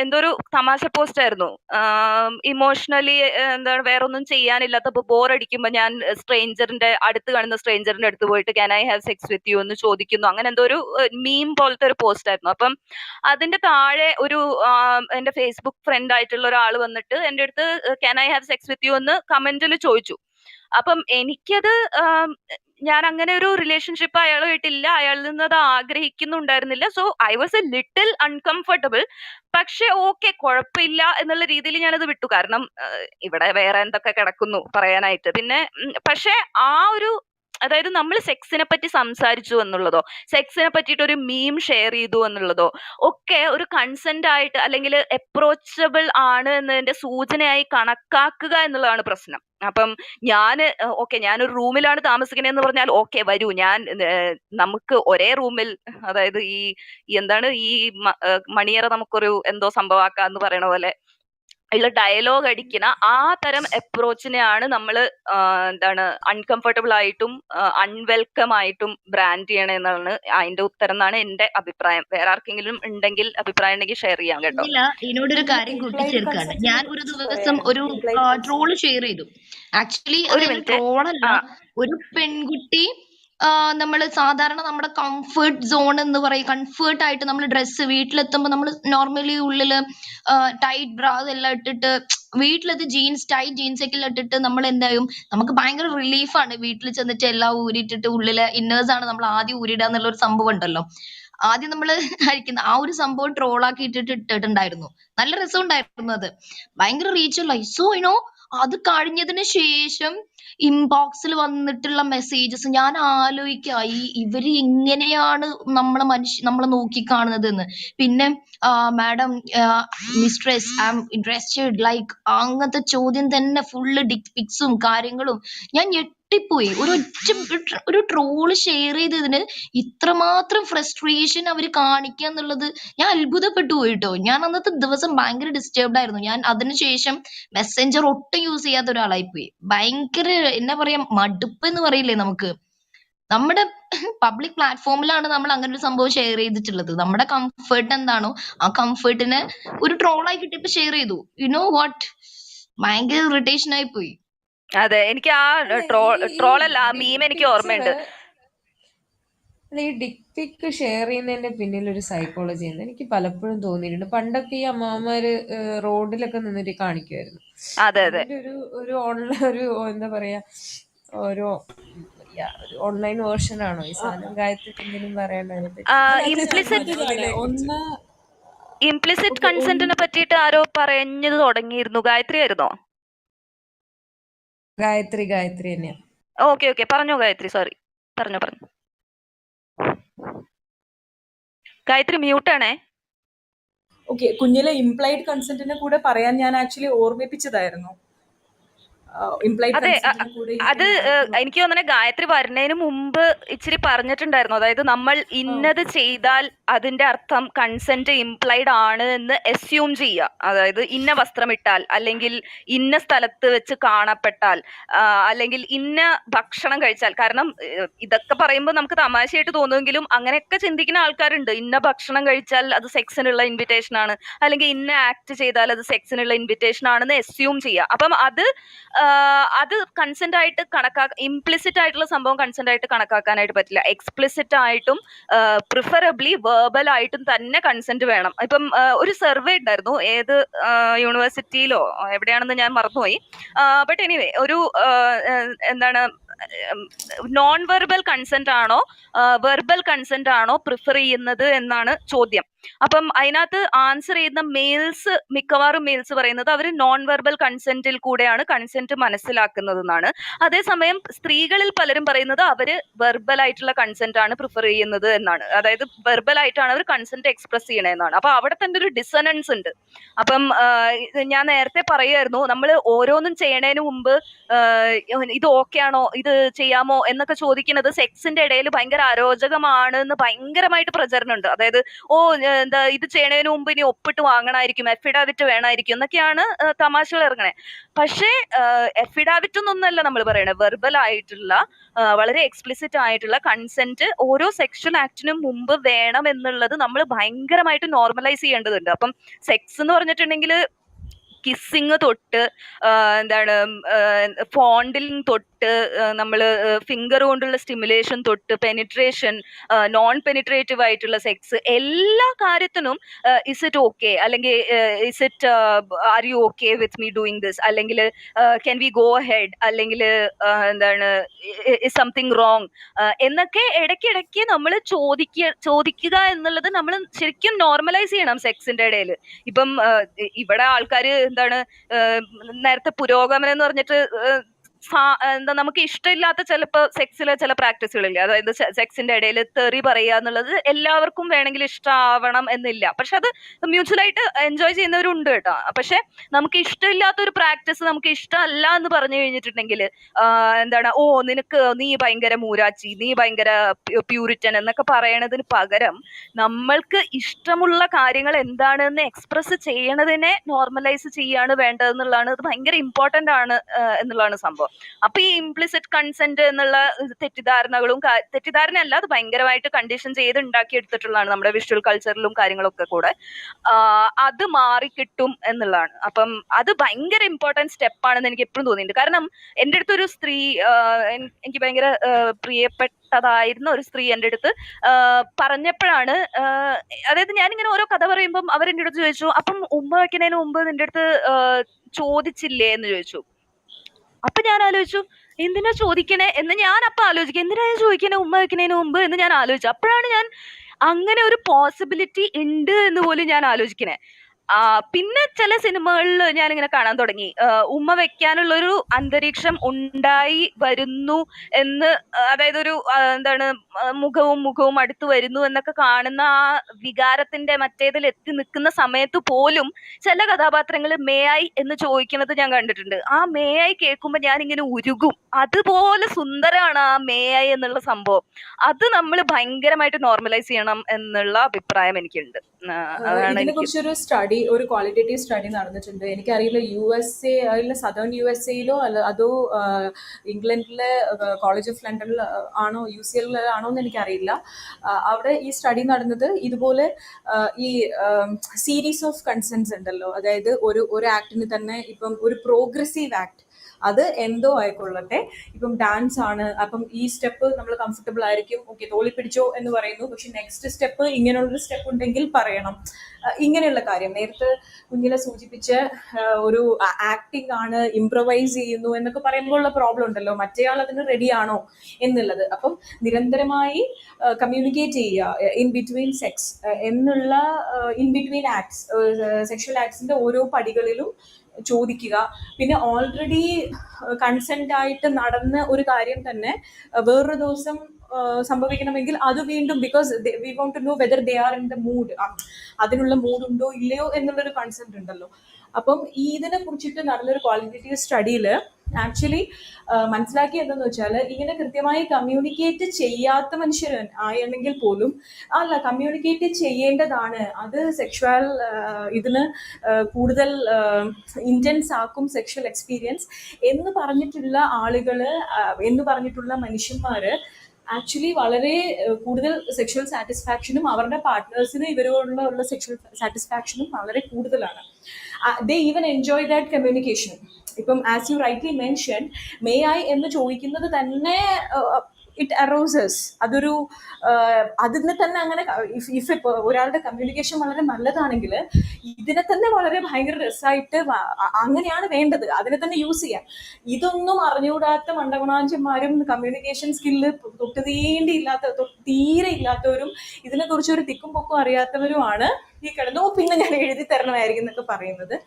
എന്തോ ഒരു തമാശ പോസ്റ്റ് ആയിരുന്നു. ഇമോഷണലി എന്താണ് വേറെ ഒന്നും ചെയ്യാനില്ലാത്തപ്പോ ബോർ അടിക്കുമ്പോ ഞാൻ സ്ട്രേഞ്ചറിന്റെ അടുത്ത് കാണുന്ന സ്ട്രേഞ്ചറിന്റെ അടുത്ത് പോയിട്ട് can I have sex with you എന്ന് ചോദിക്കുന്നു. അങ്ങനെ എന്തോ ഒരു മീം പോലത്തെ ഒരു പോസ്റ്റ് ആയിരുന്നു. അപ്പം അതിന്റെ താഴെ ഒരു എന്റെ ഫേസ്ബുക്ക് ഫ്രണ്ട് ആയിട്ടുള്ള ഒരാൾ വന്നിട്ട് എന്റെ അടുത്ത് can I have sex with you എന്ന് കമന്റിൽ ചോദിച്ചു. അപ്പം എനിക്കത് ഞാൻ അങ്ങനെ ഒരു റിലേഷൻഷിപ്പ് അയാളുമായിട്ടില്ല അയാളിൽ നിന്ന് അത് ആഗ്രഹിക്കുന്നുണ്ടായിരുന്നില്ല. So I was a little uncomfortable പക്ഷെ ഓക്കെ കുഴപ്പമില്ല എന്നുള്ള രീതിയിൽ ഞാനത് വിട്ടു. കാരണം ഇവിടെ വേറെ എന്തൊക്കെ കിടക്കുന്നു പറയാനായിട്ട്. പിന്നെ പക്ഷെ ആ ഒരു അതായത് നമ്മൾ സെക്സിനെ പറ്റി സംസാരിച്ചു എന്നുള്ളതോ സെക്സിനെ പറ്റിയിട്ട് ഒരു മീം ഷെയർ ചെയ്തു എന്നുള്ളതോ ഒക്കെ ഒരു കൺസെന്റ് ആയിട്ട് അല്ലെങ്കിൽ അപ്രോച്ചബിൾ ആണ് എന്നതിന്റെ സൂചനയായി കണക്കാക്കുക എന്നുള്ളതാണ് പ്രശ്നം. അപ്പം ഞാൻ ഓക്കെ ഒരു റൂമിലാണ് താമസിക്കണേന്ന് പറഞ്ഞാൽ ഓക്കെ വരൂ. ഞാൻ നമുക്ക് ഒരേ റൂമിൽ അതായത് ഈ എന്താണ് ഈ മണിയറ നമുക്കൊരു എന്തോ സംഭവാക്കാന്ന് പറയണ പോലെ ഉള്ള ഡയലോഗ് അടിക്കുന്ന ആ തരം അപ്രോച്ചിനെയാണ് നമ്മൾ എന്താണ് അൺകംഫർട്ടബിൾ ആയിട്ടും അൺവെൽക്കം ആയിട്ടും ബ്രാൻഡ് ചെയ്യണേ എന്നാണ് അതിന്റെ ഉത്തരം എന്നാണ് എന്റെ അഭിപ്രായം. വേറെ ആർക്കെങ്കിലും ഉണ്ടെങ്കിൽ അഭിപ്രായം ഉണ്ടെങ്കിൽ ഷെയർ ചെയ്യാം കേട്ടോ. ഇതിനോടൊരു കാര്യം കൂട്ടിച്ചേർക്കാണ്. ഞാൻ ഒരു ദിവസം ഒരു ട്രോൾ ഷെയർ ചെയ്തു. ആക്ച്വലി ഒരു ട്രോളല്ല ഒരു പെൺകുട്ടി നമ്മൾ സാധാരണ നമ്മുടെ കംഫർട്ട് സോൺ എന്ന് പറയും. കംഫേർട്ട് ആയിട്ട് നമ്മൾ ഡ്രസ്സ് വീട്ടിലെത്തുമ്പോൾ നമ്മൾ നോർമലി ഉള്ളിൽ ടൈറ്റ് ബ്രാസ് എല്ലാം ഇട്ടിട്ട് വീട്ടിലെത്തി ജീൻസ് ടൈറ്റ് ജീൻസ് ഒക്കെ ഇട്ടിട്ട് നമ്മൾ എന്തായും നമുക്ക് ഭയങ്കര റിലീഫാണ് വീട്ടിൽ ചെന്നിട്ട് എല്ലാം ഊരിയിട്ടിട്ട് ഉള്ളിലെ ഇന്നേഴ്സ് ആണ് നമ്മൾ ആദ്യം ഊരിടുക എന്നുള്ള ഒരു സംഭവം ഉണ്ടല്ലോ. ആദ്യം നമ്മൾ അഴിക്കുന്ന ആ ഒരു സംഭവം ട്രോളാക്കി ഇട്ടിട്ട് ഇട്ടിട്ടുണ്ടായിരുന്നു. നല്ല രസമുണ്ടായിരുന്നു അത്. ഭയങ്കര റീച്ചുള്ള സോ യുനോ അത് കഴിഞ്ഞതിന് ശേഷം ഇൻബോക്സിൽ വന്നിട്ടുള്ള മെസ്സേജസ് ഞാൻ ആലോചിക്കുക ഈ ഇവർ എങ്ങനെയാണ് നമ്മളെ മനുഷ്യ നമ്മളെ നോക്കിക്കാണുന്നത് എന്ന് പിന്നെ madam mistress I am interested like അങ്ങനത്തെ ചോദ്യം തന്നെ ഫുള്ള് ഡിക് പിക്സും കാര്യങ്ങളും ഞാൻ ഞെട്ടിപ്പോയി ഒരു ഒറ്റ ഒരു ട്രോൾ ഷെയർ ചെയ്തതിന് ഇത്രമാത്രം ഫ്രസ്ട്രേഷൻ അവർ കാണിക്കുക എന്നുള്ളത് ഞാൻ അത്ഭുതപ്പെട്ടു പോയിട്ടോ. ഞാൻ അന്നത്തെ ദിവസം ഭയങ്കര ഡിസ്റ്റർബ്ഡ് ആയിരുന്നു. ഞാൻ അതിനുശേഷം മെസ്സഞ്ചർ ഒട്ടും യൂസ് ചെയ്യാത്ത ഒരാളായി പോയി. ഭയങ്കര എന്നാ പറയാ മടുപ്പ് എന്ന് പറയില്ലേ നമുക്ക്. നമ്മുടെ പബ്ലിക് പ്ലാറ്റ്ഫോമിലാണ് നമ്മൾ അങ്ങനെ ഒരു സംഭവം ഷെയർ ചെയ്തിട്ടുള്ളത്. നമ്മുടെ കംഫർട്ട് എന്താണോ ആ കംഫർട്ടിനെ ഒരു ട്രോളായി കിട്ടിയപ്പോ ഷെയർ ചെയ്തു. യു നോ വാട്ട് ഭയങ്കര ഇറിറ്റേഷൻ ആയി പോയി. അതെ എനിക്ക് ആ ട്രോൾ ട്രോളല്ല ആ മീം എനിക്ക് ഓർമ്മയുണ്ട്. ഈ ഡിക്പിക്ക് ഷെയർ ചെയ്യുന്നതിന്റെ പിന്നിൽ ഒരു സൈക്കോളജി ഉണ്ട്. എനിക്ക് പലപ്പോഴും തോന്നിയിട്ടുണ്ട്. പണ്ടൊക്കെ ഈ അമ്മമാര് റോഡിലൊക്കെ നിന്നിട്ട് കാണിക്കുമായിരുന്നു അതെ അതെ. ഒരു ഒരു ഓൺലൈൻ ഒരു എന്താ പറയാ ഒരു ഓൺലൈൻ വേർഷൻ ആണോ ഈ സാധനം? കാര്യത്തിൽ എന്തെങ്കിലും പറയാനായിട്ട് ഒന്ന് ഇംപ്ലിസിറ്റ് കൺസെന്റിനെ പറ്റിയിട്ട് ആരോ പറഞ്ഞു തുടങ്ങിയിരുന്നു. ഗായത്രി ആയിരുന്നോ? ഗായത്രി ഗായത്രി തന്നെയാ. Okay okay. പറഞ്ഞോ ഗായത്രി. സോറി. പറഞ്ഞോ പറഞ്ഞു. ഗായത്രി മ്യൂട്ടാണേ ഓക്കെ. കുഞ്ഞിലെ ഇംപ്ലൈഡ് കൺസെന്റിനെ കൂടെ പറയാൻ ഞാൻ ആക്ച്വലി ഓർമ്മിപ്പിച്ചതായിരുന്നു. അതെ, അത് എനിക്ക് തോന്നുന്നത് ഗായത്രി വരുന്നതിന് മുമ്പ് ഇച്ചിരി പറഞ്ഞിട്ടുണ്ടായിരുന്നു. അതായത് നമ്മൾ ഇന്നത് ചെയ്താൽ അതിന്റെ അർത്ഥം കൺസെന്റ് ഇംപ്ലൈഡ് ആണ് എന്ന് എസ്യൂം ചെയ്യുക. അതായത് ഇന്ന വസ്ത്രം ഇട്ടാൽ അല്ലെങ്കിൽ ഇന്ന സ്ഥലത്ത് വെച്ച് കാണപ്പെട്ടാൽ അല്ലെങ്കിൽ ഇന്ന ഭക്ഷണം കഴിച്ചാൽ. കാരണം ഇതൊക്കെ പറയുമ്പോൾ നമുക്ക് തമാശയായിട്ട് തോന്നുമെങ്കിലും അങ്ങനെയൊക്കെ ചിന്തിക്കുന്ന ആൾക്കാരുണ്ട്. ഇന്ന ഭക്ഷണം കഴിച്ചാൽ അത് സെക്സിനുള്ള ഇൻവിറ്റേഷൻ ആണ്. അല്ലെങ്കിൽ ഇന്ന ആക്ട് ചെയ്താൽ അത് സെക്സിനുള്ള ഇൻവിറ്റേഷൻ ആണെന്ന് എസ്യൂം ചെയ്യുക. അപ്പം അത് അത് കൺസെന്റ് ആയിട്ട് കണക്കാ ഇംപ്ലിസിറ്റ് ആയിട്ടുള്ള സംഭവം കൺസെന്റ് ആയിട്ട് കണക്കാക്കാനായിട്ട് പറ്റില്ല. എക്സ്പ്ലിസിറ്റ് ആയിട്ടും പ്രിഫറബ്ലി വേർബൽ ആയിട്ടും തന്നെ കൺസെന്റ് വേണം. ഇപ്പം ഒരു സർവേ ഉണ്ടായിരുന്നു. ഏത് യൂണിവേഴ്സിറ്റിയിലോ എവിടെയാണെന്ന് ഞാൻ മറന്നുപോയി. ബട്ട് എനിവേ ഒരു എന്താണ് നോൺ വെർബൽ കൺസെന്റ് ആണോ വെർബൽ കൺസെന്റ് ആണോ പ്രിഫർ ചെയ്യുന്നത് എന്നാണ് ചോദ്യം. അപ്പം അതിനകത്ത് ആൻസർ ചെയ്യുന്ന മെയിൽസ് മിക്കവാറും മെയിൽസ് പറയുന്നത് അവർ നോൺ വെർബൽ കൺസെന്റിൽ കൂടെയാണ് കൺസെന്റ് മനസ്സിലാക്കുന്നത് എന്നാണ് അതേസമയം സ്ത്രീകളിൽ പലരും പറയുന്നത് അവർ വെർബൽ ആയിട്ടുള്ള കൺസെന്റ് ആണ് പ്രിഫർ ചെയ്യുന്നത് എന്നാണ്. അതായത് വെർബൽ ആയിട്ടാണ് അവർ കൺസെന്റ് എക്സ്പ്രസ് ചെയ്യണമെന്നാണ് അപ്പൊ അവിടെ തന്നെ ഒരു ഡിസനൻസ് ഉണ്ട്. അപ്പം ഞാൻ നേരത്തെ പറയുമായിരുന്നു നമ്മൾ ഓരോന്നും ചെയ്യണതിന് മുമ്പ് ഇത് ഓക്കെ ആണോ ഇത് ചെയ്യാമോ എന്നൊക്കെ ചോദിക്കുന്നത് സെക്സിന്റെ ഇടയിൽ ഭയങ്കര അരോചകമാണ് എന്ന് ഭയങ്കരമായിട്ട് പ്രചരണമുണ്ട്. അതായത് ഓ എന്താ ഇത് ചെയ്യണതിന് മുമ്പ് ഇനി ഒപ്പിട്ട് വാങ്ങണമായിരിക്കും എഫിഡാവിറ്റ് വേണമായിരിക്കും എന്നൊക്കെയാണ് തമാശകൾ ഇറങ്ങണേ. പക്ഷേ എഫിഡാവിറ്റ് എന്നൊന്നല്ല നമ്മൾ പറയണത് വെർബൽ ആയിട്ടുള്ള വളരെ എക്സ്പ്ലിസിറ്റ് ആയിട്ടുള്ള കൺസെന്റ് ഓരോ സെക്ഷൽ ആക്ടിനും മുമ്പ് വേണം എന്നുള്ളത് നമ്മൾ ഭയങ്കരമായിട്ട് നോർമലൈസ് ചെയ്യേണ്ടതുണ്ട്. അപ്പം സെക്സ് എന്ന് പറഞ്ഞിട്ടുണ്ടെങ്കിൽ കിസ്സിങ് തൊട്ട് എന്താണ് ഫോണ്ടിലിംഗ് തൊട്ട് നമ്മൾ ഫിംഗർ കൊണ്ടുള്ള സ്റ്റിമുലേഷൻ തൊട്ട് പെനിട്രേഷൻ നോൺ പെനിട്രേറ്റീവ് ആയിട്ടുള്ള സെക്സ് എല്ലാ കാര്യത്തിനും ഇസ് ഇറ്റ് ഓക്കെ അല്ലെങ്കിൽ is it are you okay with me doing this അല്ലെങ്കിൽ ക്യാൻ വി ഗോ ഹെഡ് അല്ലെങ്കിൽ എന്താണ് ഇസ് സംതിങ് റോങ് എന്നൊക്കെ ഇടയ്ക്കിടയ്ക്ക് നമ്മൾ ചോദിക്കുക ചോദിക്കുക എന്നുള്ളത് നമ്മൾ ശരിക്കും നോർമലൈസ് ചെയ്യണം സെക്സിന്റെ ഇടയിൽ ഇപ്പം ഇവിടെ ആൾക്കാർ എന്താണ് നേരത്തെ പുരോഗമനം എന്ന് പറഞ്ഞിട്ട് എന്താ നമുക്ക് ഇഷ്ടമില്ലാത്ത ചിലപ്പോൾ സെക്സിലെ ചില പ്രാക്ടീസുകളില്ലേ? അതായത് സെക്സിന്റെ ഇടയിൽ തെറി പറയുക എന്നുള്ളത് എല്ലാവർക്കും വേണമെങ്കിൽ ഇഷ്ടമാവണം എന്നില്ല. പക്ഷെ അത് മ്യൂച്വൽ ആയിട്ട് എൻജോയ് ചെയ്യുന്നവരുണ്ട് കേട്ടോ. പക്ഷെ നമുക്ക് ഇഷ്ടമില്ലാത്ത ഒരു പ്രാക്ടീസ് നമുക്ക് ഇഷ്ടമല്ല എന്ന് പറഞ്ഞു കഴിഞ്ഞിട്ടുണ്ടെങ്കിൽ എന്താണ് ഓ നിനക്ക് നീ ഭയങ്കര മൂരാച്ചി നീ ഭയങ്കര പ്യൂരിറ്റൻ എന്നൊക്കെ പറയണതിന് പകരം നമ്മൾക്ക് ഇഷ്ടമുള്ള കാര്യങ്ങൾ എന്താണെന്ന് എക്സ്പ്രസ് ചെയ്യണതിനെ നോർമലൈസ് ചെയ്യാണ് വേണ്ടതെന്നുള്ളതാണ്. ഇത് ഭയങ്കര ഇമ്പോർട്ടന്റ് ആണ് എന്നുള്ളതാണ് സംഭവം. അപ്പൊ ഈ ഇംപ്ലിസിറ്റ് കൺസെന്റ് എന്നുള്ള തെറ്റിദ്ധാരണകളും തെറ്റിദ്ധാരണ തെറ്റിദ്ധാരണയല്ല അത് ഭയങ്കരമായിട്ട് കണ്ടീഷൻ ചെയ്ത് ഉണ്ടാക്കിയെടുത്തിട്ടുള്ളതാണ് നമ്മുടെ വിഷ്വൽ കൾച്ചറിലും കാര്യങ്ങളൊക്കെ കൂടെ. അത് മാറിക്കിട്ടും എന്നുള്ളതാണ്. അപ്പം അത് ഭയങ്കര ഇമ്പോർട്ടന്റ് സ്റ്റെപ്പാണെന്ന് എനിക്ക് എപ്പോഴും തോന്നിയിട്ടുണ്ട്. കാരണം എന്റെ അടുത്തൊരു സ്ത്രീ എനിക്ക് ഭയങ്കര ആഹ് പ്രിയപ്പെട്ടതായിരുന്ന ഒരു സ്ത്രീ എന്റെ അടുത്ത് പറഞ്ഞപ്പോഴാണ് അതായത് ഞാനിങ്ങനെ ഓരോ കഥ പറയുമ്പം അവരെന്റെ അടുത്ത് ചോദിച്ചു അപ്പം ഉമ്മ വയ്ക്കുന്നതിന് മുമ്പ് നിന്റെ അടുത്ത് ചോദിച്ചില്ലേ? എന്ന് ചോദിച്ചു. അപ്പൊ ഞാൻ ആലോചിച്ചു എന്തിനാ ചോദിക്കണേ? എന്ന് ഞാൻ അപ്പൊ ആലോചിക്കും എന്തിനാ ഞാൻ ചോദിക്കണേ? ഉമ്മ വെക്കുന്നതിന് മുമ്പ്? എന്ന് ഞാൻ ആലോചിച്ചു. അപ്പോഴാണ് ഞാൻ അങ്ങനെ ഒരു പോസിബിലിറ്റി ഉണ്ട് എന്ന് പോലും ഞാൻ ആലോചിക്കണേ. പിന്നെ ചില സിനിമകളിൽ ഞാൻ ഇങ്ങനെ കാണാൻ തുടങ്ങി. ഉമ്മ വെക്കാനുള്ള ഒരു അന്തരീക്ഷം ഉണ്ടായി വരുന്നു എന്ന് അതായത് ഒരു എന്താണ് മുഖവും മുഖവും അടുത്ത് വരുന്നു എന്നൊക്കെ കാണുന്ന ആ വികാരത്തിന്റെ മറ്റേതിൽ എത്തി നിൽക്കുന്ന സമയത്ത് പോലും ചില കഥാപാത്രങ്ങൾ മേ ഐ എന്ന് ചോദിക്കുന്നത് ഞാൻ കണ്ടിട്ടുണ്ട്. ആ മേ ഐ കേൾക്കുമ്പോൾ ഞാൻ ഇങ്ങനെ ഉരുകും. അതുപോലെ സുന്ദരമാണ് ആ മേ ഐ എന്നുള്ള സംഭവം. അത് നമ്മൾ ഭയങ്കരമായിട്ട് നോർമലൈസ് ചെയ്യണം എന്നുള്ള അഭിപ്രായം എനിക്കുണ്ട്. ഇതിനെ കുറിച്ചൊരു സ്റ്റഡി ഒരു ക്വാളിറ്റേറ്റീവ് സ്റ്റഡി നടന്നിട്ടുണ്ട്. എനിക്കറിയില്ല യു എസ് എ അതിലെ സദേൺ യു എസ് എയിലോ അല്ല അതോ ഇംഗ്ലണ്ടിലെ കോളേജ് ഓഫ് ലണ്ടനിൽ ആണോ യു സി എല്ലിൽ ആണോ എന്ന് എനിക്കറിയില്ല. അവിടെ ഈ സ്റ്റഡി നടന്നത് ഇതുപോലെ ഈ സീരീസ് ഓഫ് കൺസെൻസ് ഉണ്ടല്ലോ. അതായത് ഒരു ഒരു ആക്ടിന് തന്നെ ഇപ്പം ഒരു പ്രോഗ്രസീവ് ആക്ട് അത് എന്തോ ആയിക്കൊള്ളട്ടെ. ഇപ്പം ഡാൻസ് ആണ്. അപ്പം ഈ സ്റ്റെപ്പ് നമ്മൾ കംഫർട്ടബിൾ ആയിരിക്കും. ഓക്കെ തോളി പിടിച്ചോ എന്ന് പറയുന്നു. പക്ഷെ നെക്സ്റ്റ് സ്റ്റെപ്പ് ഇങ്ങനെയുള്ളൊരു സ്റ്റെപ്പ് ഉണ്ടെങ്കിൽ പറയണം. ഇങ്ങനെയുള്ള കാര്യം. നേരത്തെ കുഞ്ഞിനെ സൂചിപ്പിച്ച ഒരു ആക്ടിംഗ് ആണ് ഇംപ്രവൈസ് ചെയ്യുന്നു എന്നൊക്കെ പറയുമ്പോൾ ഉള്ള പ്രോബ്ലം ഉണ്ടല്ലോ. മറ്റേയാൾ അതിന് റെഡിയാണോ എന്നുള്ളത്. അപ്പം നിരന്തരമായി കമ്മ്യൂണിക്കേറ്റ് ചെയ്യുക. ഇൻ ബിറ്റ്വീൻ സെക്സ് എന്നുള്ള ഇൻ ബിറ്റ്വീൻ ആക്ട്സ് സെക്ഷൽ ആക്ട്സിന്റെ ഓരോ പടികളിലും ചോദിക്കുക. പിന്നെ ഓൾറെഡി കൺസെന്റ് ആയിട്ട് നടന്ന ഒരു കാര്യം തന്നെ വേറൊരു ദിവസം സംഭവിക്കണമെങ്കിൽ അത് വീണ്ടും because we want to know whether they are in the mood അതിനുള്ള മൂഡ് ഉണ്ടോ ഇല്ലയോ എന്നുള്ളൊരു കൺസെന്റ് ഉണ്ടല്ലോ. അപ്പം ഇതിനെ കുറിച്ചിട്ട് നടന്നൊരു ക്വാളിറ്റേറ്റീവ് സ്റ്റഡിയിൽ ആക്ച്വലി മനസ്സിലാക്കി എന്തെന്ന് വെച്ചാൽ ഇങ്ങനെ കൃത്യമായി കമ്മ്യൂണിക്കേറ്റ് ചെയ്യാത്ത മനുഷ്യർ ആയിരുന്നെങ്കിൽ പോലും അല്ല കമ്മ്യൂണിക്കേറ്റ് ചെയ്യേണ്ടതാണ്. അത് സെക്ഷുവൽ ഇതിന് കൂടുതൽ ഇന്റൻസ് ആക്കും സെക്ഷൽ എക്സ്പീരിയൻസ് എന്ന് പറഞ്ഞിട്ടുള്ള ആളുകൾ എന്ന് പറഞ്ഞിട്ടുള്ള മനുഷ്യന്മാർ ആക്ച്വലി വളരെ കൂടുതൽ സെക്ഷൽ സാറ്റിസ്ഫാക്ഷനും അവരുടെ പാർട്ട്നേഴ്സിന് ഇവരോടുള്ള സെക്ഷൽ സാറ്റിസ്ഫാക്ഷനും വളരെ കൂടുതലാണ്. They even enjoy that communication ഇപ്പം as you rightly mention may I എന്ന് ചോദിക്കുന്നത് തന്നെ ഇറ്റ് അറോസസ് അതൊരു അതിനെ തന്നെ അങ്ങനെ ഇഫ് ഇഫ് ഒരാളുടെ കമ്മ്യൂണിക്കേഷൻ വളരെ നല്ലതാണെങ്കിൽ ഇതിനെ തന്നെ വളരെ ഭയങ്കര രസമായിട്ട് അങ്ങനെയാണ് വേണ്ടത്. അതിനെ തന്നെ യൂസ് ചെയ്യാം ഇതൊന്നും അറിഞ്ഞുകൂടാത്ത മണ്ടകുണാഞ്ചന്മാരും കമ്മ്യൂണിക്കേഷൻ സ്കില്ല് തൊട്ട് തീണ്ടി ഇല്ലാത്ത തൊട്ട് തീരെ ഇല്ലാത്തവരും ഇതിനെക്കുറിച്ച് ഒരു തിക്കും പൊക്കും അറിയാത്തവരുമാണ് ഈ കിടന്നു "ഓ, പിന്നെ ഞാൻ എഴുതി തരണമായിരിക്കും എന്നൊക്കെ പറയുന്നത്.